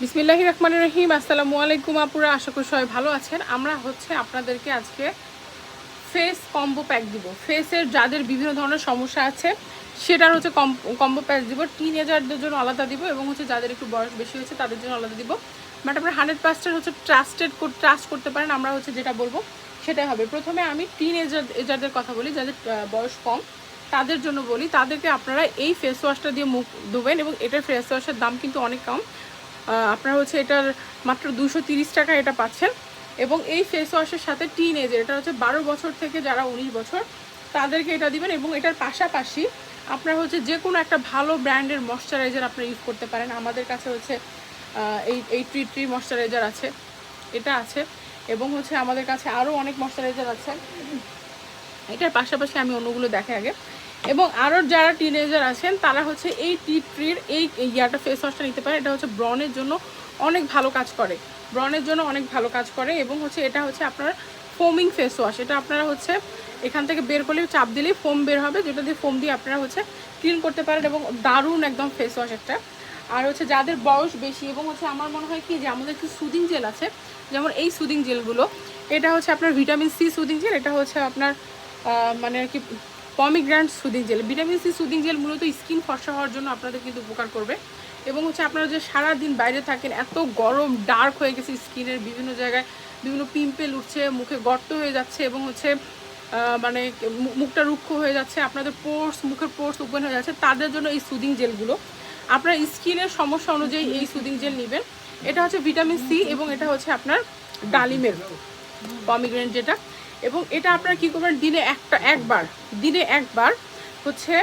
বিসমিল্লাহি রহমান রহিম, আসসালামু আলাইকুম আপুরা, আশা করি সবাই ভালো আছেন। আমরা হচ্ছে আপনাদেরকে আজকে ফেস কম্বো প্যাক দিব। ফেসের যাদের বিভিন্ন ধরনের সমস্যা আছে, সেটার হচ্ছে কম্বো প্যাক দিব। টিন এজারদের জন্য আলাদা দিব এবং হচ্ছে যাদের একটু বয়স বেশি হয়েছে, তাদের জন্য আলাদা দিব। বাট আপনারা হান্ড্রেড পার্সেন্ট হচ্ছে ট্রাস্টেড ট্রাস্ট করতে পারেন, আমরা হচ্ছে যেটা বলব সেটাই হবে। প্রথমে আমি টিন এজার এজারদের কথা বলি, যাদের বয়স কম, তাদের জন্য বলি, তাদেরকে আপনারা এই ফেস ওয়াশটা দিয়ে মুখ ধুবেন এবং এটার ফেস ওয়াশের দাম কিন্তু অনেক কম। আপনারা হচ্ছে এটার মাত্র দুশো তিরিশ টাকা এটা পাচ্ছেন। এবং এই ফেস ওয়াশের সাথে টিন এজের এটা হচ্ছে বারো বছর থেকে যারা উনিশ বছর, তাদেরকে এটা দিবেন এবং এটার পাশাপাশি আপনার হচ্ছে যে কোনো একটা ভালো ব্র্যান্ডের ময়শ্চারাইজার আপনারা ইউজ করতে পারেন। আমাদের কাছে হচ্ছে এই এই ট্রি ট্রি ময়শ্চারাইজার আছে, এটা আছে। এবং হচ্ছে আমাদের কাছে আরও অনেক ময়শ্চারাইজার আছে। এটার পাশাপাশি আমি অন্যগুলো দেখে আগে। এবং আরও যারা টিনেজার আছেন, তারা হচ্ছে এই টি ট্রির এই ইয়াটা ফেস ওয়াশটা নিতে পারে এটা হচ্ছে ব্রনের জন্য অনেক ভালো কাজ করে। ব্রনের জন্য অনেক ভালো কাজ করে এবং হচ্ছে এটা হচ্ছে আপনার ফোমিং ফেস ওয়াশ এটা আপনারা হচ্ছে এখান থেকে বের করলে চাপ দিলেই ফোম বের হবে, যেটা দিয়ে ফোম দিয়ে আপনারা হচ্ছে ক্লিন করতে পারেন এবং দারুণ একদম ফেস ওয়াশ একটা। আর হচ্ছে যাদের বয়স বেশি এবং হচ্ছে আমার মনে হয় কি যে আমাদের একটু সুদিং জেল আছে, যেমন এই সুদিং জেলগুলো এটা হচ্ছে আপনার ভিটামিন সি সুদিং জেল এটা হচ্ছে আপনার মানে আর কি pomegranate soothing gel vitamin C soothing gel মূলত স্কিন ফর্সা হওয়ার জন্য আপনাদের কিন্তু উপকার করবে। এবং হচ্ছে আপনারা যে সারাদিন বাইরে থাকেন, এত গরম ডার্ক হয়ে গেছে স্কিনের বিভিন্ন জায়গায়। বিভিন্ন পিম্পেল উঠছে, মুখে গর্ত হয়ে যাচ্ছে এবং হচ্ছে মানে মুখটা রুক্ষ হয়ে যাচ্ছে। আপনাদের পোর্স মুখের পোর্স ওপেন হয়ে যাচ্ছে। তাদের জন্য এই সুদিং জেলগুলো আপনার স্কিনের সমস্যা অনুযায়ী এই সুদিং জেল নেবেন। এটা হচ্ছে ভিটামিন সি এবং এটা হচ্ছে আপনার ডালিমের পমিগ্রেন্ট যেটা। এবং এটা আপনারা কী করবেন? দিনে একটা, একবার, দিনে একবার হচ্ছে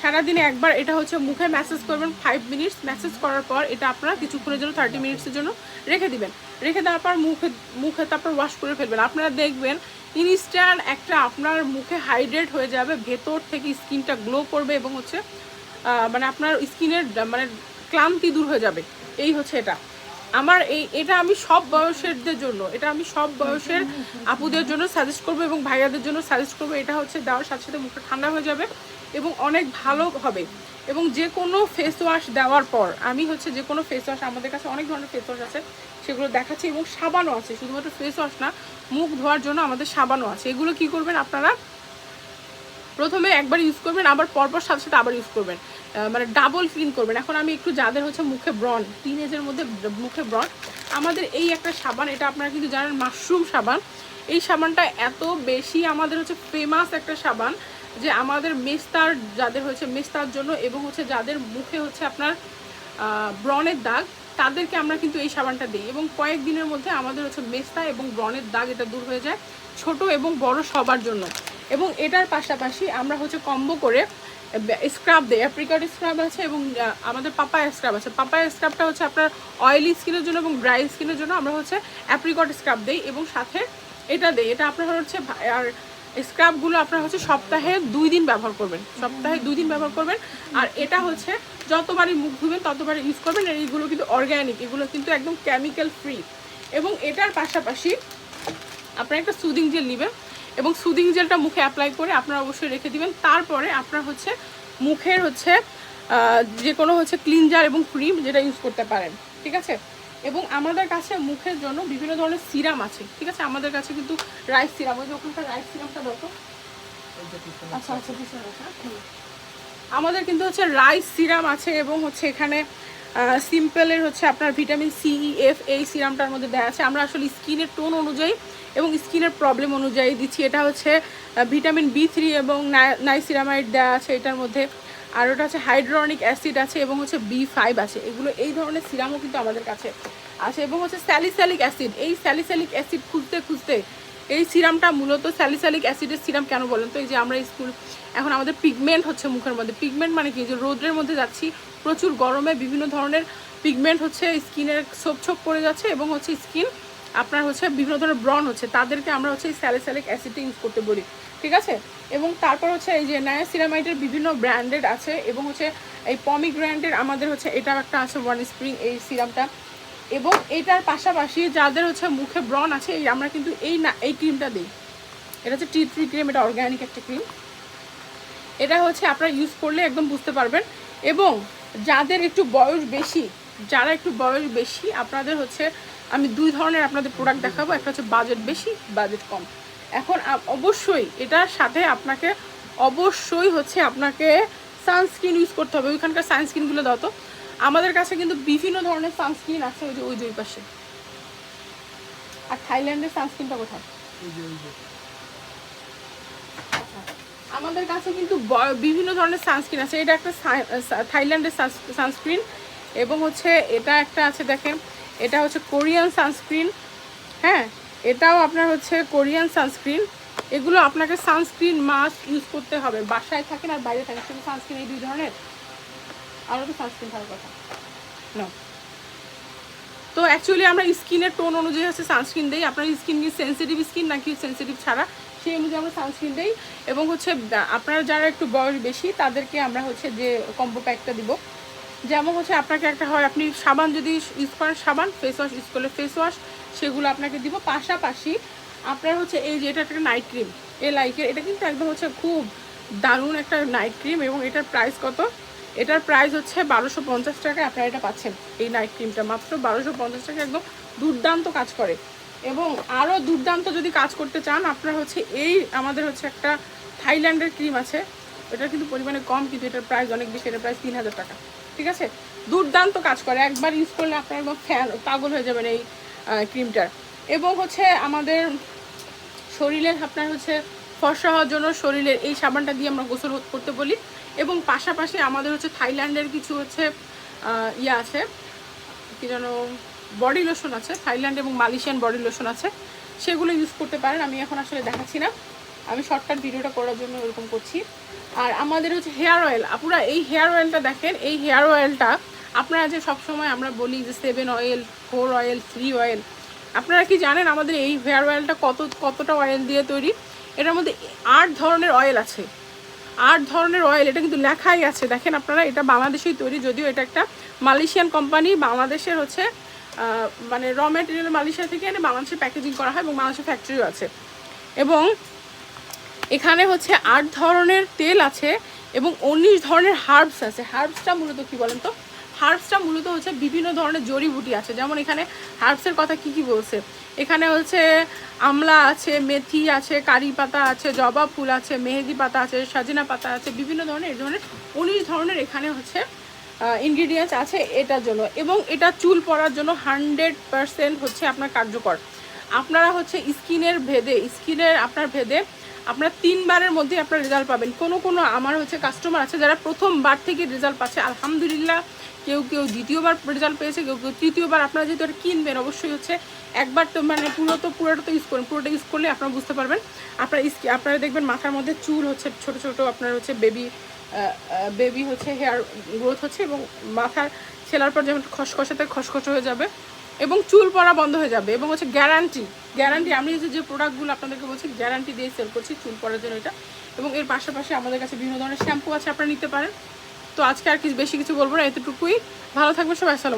সারা দিনে একবার এটা হচ্ছে মুখে ম্যাসেজ করবেন ফাইভ মিনিটস ম্যাসেজ করার পর এটা আপনারা কিছুক্ষণের জন্য থার্টি মিনিটসের জন্য রেখে দিবেন। রেখে দেওয়ার পর মুখে মুখে তারপর ওয়াশ করে ফেলবেন। আপনারা দেখবেন ইনস্ট্যান্ট একটা আপনার মুখে হাইড্রেট হয়ে যাবে, ভেতর থেকে স্কিনটা গ্লো করবে এবং হচ্ছে মানে আপনার স্কিনের মানে ক্লান্তি দূর হয়ে যাবে। এই হচ্ছে এটা। আমার এই, এটা আমি সব বয়সেরদের জন্য, এটা আমি সব বয়সের আপুদের জন্য সাজেস্ট করব এবং ভাইয়াদের জন্য সাজেস্ট করব। এটা হচ্ছে দেওয়ার সাথে সাথে মুখটা ঠান্ডা হয়ে যাবে এবং অনেক ভালো হবে। এবং যে কোনো ফেস ওয়াশ দেওয়ার পর, আমি হচ্ছে যে কোনো ফেস ওয়াশ আমাদের কাছে অনেক ধরনের ফেস ওয়াশ আছে, সেগুলো দেখাচ্ছি এবং সাবানও আছে। শুধুমাত্র ফেস ওয়াশ না, মুখ ধোয়ার জন্য আমাদের সাবানও আছে। এগুলো কি করবেন আপনারা? প্রথমে একবার ইউজ করবেন, আবার পরপর সাথে সাথে আবার ইউজ করবেন। মানে ডাবল ক্লিন করবেন। এখন আমি একটু যাদের হচ্ছে মুখে ব্রন টিনেজের মধ্যে মুখে ব্রন আমাদের এই একটা সাবান এটা আপনারা কিন্তু জানেন মাশরুম সাবান। এই সাবানটা এত বেশি আমাদের হচ্ছে ফেমাস একটা সাবান যে আমাদের মেস্তার যাদের হচ্ছে মেস্তার জন্য এবং হচ্ছে যাদের মুখে হচ্ছে আপনার আহ, ব্রণের দাগ তাদেরকে আমরা কিন্তু এই সাবানটা দিই। এবং কয়েকদিনের মধ্যে আমাদের হচ্ছে মেস্তা এবং ব্রনের দাগ এটা দূর হয়ে যায় ছোট এবং বড় সবার জন্য। এবং এটার পাশাপাশি আমরা হচ্ছে কম্বো করে স্ক্রাব দেয়। অ্যাপ্রিকট স্ক্রাব আছে এবং আমাদের পাপায়া স্ক্রাব আছে। পাপায়া স্ক্রাবটা হচ্ছে আপনার অয়েলি স্কিনের জন্য এবং ড্রাই স্কিনের জন্য আমরা হচ্ছে অ্যাপ্রিকট স্ক্রাব দেই এবং সাথে এটা দেই। এটা আপনার হচ্ছে আর স্ক্রাবগুলো আপনার হচ্ছে সপ্তাহে দুই দিন ব্যবহার করবেন। সপ্তাহে দুই দিন ব্যবহার করবেন। আর এটা হচ্ছে যতবারই মুখ ধুবেন, ততবারই ইউজ করবেন আর এইগুলো কিন্তু অর্গ্যানিক এগুলো কিন্তু একদম কেমিক্যাল ফ্রি এবং এটার পাশাপাশি আপনার একটা সুদিং জেল নেবেন। এবং সুদিং জেলটা মুখে অ্যাপ্লাই করে আপনারা অবশ্যই রেখে দিবেন। তারপরে আপনার হচ্ছে মুখের হচ্ছে যে কোনো হচ্ছে ক্লিনজার এবং ক্রিম যেটা ইউজ করতে পারেন, ঠিক আছে? এবং আমাদের কাছে মুখের জন্য বিভিন্ন ধরনের সিরাম আছে, ঠিক আছে? আমাদের কাছে কিন্তু রাইস সিরাম ওই যে ওখানকার রাইস সিরামটা দেখো। আচ্ছা আচ্ছা। আমাদের কিন্তু হচ্ছে রাইস সিরাম আছে এবং হচ্ছে এখানে সিম্পলের হচ্ছে আপনার ভিটামিন সি এফ এই সিরামটার মধ্যে দেওয়া আছে। আমরা আসলে স্কিনের টোন অনুযায়ী এবং স্কিনের প্রবলেম অনুযায়ী দিচ্ছি। এটা হচ্ছে ভিটামিন বি থ্রি এবং নাইসিরামাইড দেওয়া আছে এটার মধ্যে। আর ওটা হচ্ছে হাইড্রোনিক অ্যাসিড আছে এবং হচ্ছে বি ফাইভ আছে। এগুলো, এই ধরনের সিরামও কিন্তু আমাদের কাছে আছে। এবং হচ্ছে স্যালিস্যালিক অ্যাসিড এই স্যালিস্যালিক অ্যাসিড খুঁজতে খুঁজতে এই সিরামটা মূলত স্যালিস্যালিক অ্যাসিডের সিরাম কেন বলেন তো? এই যে আমরা স্কুল এখন আমাদের পিগমেন্ট হচ্ছে মুখের মধ্যে। পিগমেন্ট মানে কি? যে রোদ্রের মধ্যে যাচ্ছি, প্রচুর গরমে বিভিন্ন ধরনের পিগমেন্ট হচ্ছে স্কিনের ছোপ ছোপ পড়ে যাচ্ছে এবং হচ্ছে স্কিন আপনার হচ্ছে বিভিন্ন ধরনের ব্রন হচ্ছে। তাদেরকে আমরা হচ্ছে এই স্যালিস্যালিক অ্যাসিডটা ইউজ করতে বলি। ঠিক আছে? এবং তারপর হচ্ছে এই যে নায়া সিরামাইটের বিভিন্ন ব্র্যান্ডেড আছে এবং হচ্ছে এই পমি ব্র্যান্ডের আমাদের হচ্ছে এটা একটা আছে ওয়ান স্প্রিং এই সিরামটা। এবং এটার পাশাপাশি যাদের হচ্ছে মুখে ব্রন আছে, এই আমরা কিন্তু এই না, এই ক্রিমটা দিই। এটা হচ্ছে টি থ্রি ক্রিম, এটা অর্গ্যানিক একটা ক্রিম। এটা হচ্ছে আপনারা ইউজ করলে একদম বুঝতে পারবেন। এবং যাদের একটু বয়স বেশি, যারা একটু বয়স বেশি, আপনাদের হচ্ছে, আমি দুই ধরনের আপনাদের প্রোডাক্ট দেখাবো। একটা হচ্ছে বাজেট বেশি বাজেট কম। এখন অবশ্যই এটার সাথে আপনাকে, অবশ্যই হচ্ছে আপনাকে সানস্ক্রিন ইউজ করতে হবে। ওইখানকার সানস্ক্রিনগুলো দাও তো। আমাদের কাছে কিন্তু বিভিন্ন ধরনের সানস্ক্রিন আছে ওই যে ওই দুই পাশে। আর থাইল্যান্ডের সানস্ক্রিনটা কোথায়? আচ্ছা, আমাদের কাছে কিন্তু বিভিন্ন ধরনের সানস্ক্রিন আছে। এটা একটা থাইল্যান্ডের সানস্ক্রিন এবং হচ্ছে এটা একটা আছে দেখেন এটা হচ্ছে কোরিয়ান সানস্ক্রিন হ্যাঁ এটাও আপনার হচ্ছে কোরিয়ান সানস্ক্রিন এগুলো আপনাকে সানস্ক্রিন মাস্ক ইউজ করতে হবে। বাসায় থাকেন আর বাইরে থাকেন শুধু সানস্ক্রিন এই দুই ধরনের? আরও তো সানস্ক্রিন থাকার কথা। না তো অ্যাকচুয়ালি আমরা স্কিনের টোন অনুযায়ী হচ্ছে সানস্ক্রিন দিই। আপনার স্কিন কি সেন্সিটিভ স্কিন নাকি সেন্সিটিভ ছাড়া? সেই অনুযায়ী আমরা সানস্ক্রিন দিই। এবং হচ্ছে আপনার যারা একটু বয়স বেশি, তাদেরকে আমরা হচ্ছে যে কম্বো প্যাকটা দিব। যেমন হচ্ছে আপনাকে একটা হয়, আপনি সাবান যদি ইউজ করেন, সাবান ফেস ওয়াশ ইউজ করলে ফেস ওয়াশ সেগুলো আপনাকে দিব। পাশাপাশি আপনার হচ্ছে এই যে এটা একটা নাইট ক্রিম এই লাইকের এটা কিন্তু একদম হচ্ছে খুব দারুণ একটা নাইট ক্রিম এবং এটার প্রাইস কত? এটার প্রাইস হচ্ছে বারোশো পঞ্চাশ টাকায় আপনারা এটা পাচ্ছেন। এই নাইট ক্রিমটা মাত্র বারোশো পঞ্চাশ টাকা একদম দুর্দান্ত কাজ করে। এবং আরও দুর্দান্ত যদি কাজ করতে চান, আপনার হচ্ছে এই আমাদের হচ্ছে একটা থাইল্যান্ডের ক্রিম আছে। এটা কিন্তু পরিমাণে কম, কিন্তু এটার প্রাইস অনেক বেশি, এটার প্রাইস তিন হাজার টাকা। ঠিক আছে? দুর্দান্ত কাজ করে। একবার ইউজ করলে আপনার একদম ফ্যান পাগল হয়ে যাবেন এই ক্রিমটার এবং হচ্ছে আমাদের শরীরের আপনার হচ্ছে ফর্সা হওয়ার জন্য শরীরের এই সাবানটা দিয়ে আমরা গোসল করতে বলি। এবং পাশাপাশি আমাদের হচ্ছে থাইল্যান্ডের কিছু হচ্ছে ইয়ে আছে, কি যেন, বডি লোশন আছে, থাইল্যান্ড এবং মালয়েশিয়ান বডি লোশন আছে। সেগুলো ইউজ করতে পারেন, আমি এখন আসলে দেখাচ্ছি না। আমি শর্টকাট ভিডিওটা করার জন্য এরকম করছি। আর আমাদের হচ্ছে হেয়ার অয়েল আপনারা এই হেয়ার অয়েলটা দেখেন, এই হেয়ার অয়েলটা আপনারা যে সবসময় আমরা বলি যে seven oil four oil three oil আপনারা কি জানেন আমাদের এই হেয়ার অয়েলটা কত, কতটা অয়েল দিয়ে তৈরি? এটার মধ্যে আট ধরনের অয়েল আছে। আট ধরনের অয়েল এটা কিন্তু লেখাই আছে। দেখেন আপনারা, এটা বাংলাদেশেই তৈরি, যদিও এটা একটা মালয়েশিয়ান কোম্পানি বাংলাদেশের হচ্ছে মানে র মেটেরিয়াল মালয়েশিয়া থেকে এনে বাংলাদেশে প্যাকেজিং করা হয় এবং বাংলাদেশের ফ্যাক্টরিও আছে। এবং এখানে হচ্ছে আট ধরনের তেল আছে এবং উনিশ ধরনের হার্বস আছে। হার্বসটা মূলত কি বলেন তো? হার্বসটা মূলত হচ্ছে বিভিন্ন ধরনের জড়িবুটি আছে। যেমন এখানে হার্বসের কথা কি কি বলছে? এখানে হচ্ছে আমলা আছে, মেথি আছে, কারি পাতা আছে, জবা ফুল আছে, মেহেদি পাতা আছে, সাজিনা পাতা আছে, বিভিন্ন ধরনের, এই ধরনের উনিশ ধরনের এখানে হচ্ছে ইনগ্রিডিয়েন্টস আছে এটার জন্য। এবং এটা চুল পড়ার জন্য হান্ড্রেড পারসেন্ট হচ্ছে আপনার কার্যকর। আপনারা হচ্ছে স্কিনের ভেদে, স্কিনের আপনার ভেদে আপনার তিনবারের মধ্যে আপনার রেজাল্ট পাবেন। কোনো কোনো আমার হচ্ছে কাস্টমার আছে যারা প্রথমবার থেকে রেজাল্ট পাচ্ছে। আলহামদুলিল্লাহ, কেউ কেউ দ্বিতীয়বার রেজাল্ট পেয়েছে, কেউ কেউ তৃতীয়বার। আপনারা যেহেতু এটা কিনবেন, অবশ্যই হচ্ছে একবার তো মানে পুরো তো, পুরোটা তো ইউজ করুন। পুরোটা ইউজ করলে আপনারা বুঝতে পারবেন। আপনার আপনারা দেখবেন মাথার মধ্যে চুল হচ্ছে ছোট ছোট আপনার হচ্ছে বেবি বেবি হচ্ছে হেয়ার গ্রোথ হচ্ছে এবং মাথার ছেলার পর যেমন খসখসাতে খসখস হয়ে যাবে। এবং চুল পড়া বন্ধ হয়ে যাবে এবং হচ্ছে গ্যারান্টি গ্যারান্টি আমি হচ্ছে যে প্রোডাক্টগুলো আপনাদেরকে বলছি গ্যারান্টি দিয়ে সেল করছি চুল পড়ার জন্য এটা। এবং এর পাশাপাশি আমাদের কাছে বিভিন্ন ধরনের শ্যাম্পু আছে, আপনারা নিতে পারেন। তো আজকে আর কিছু, বেশি কিছু বলব না, এতটুকুই। ভালো থাকবে সবাই, আসসালাম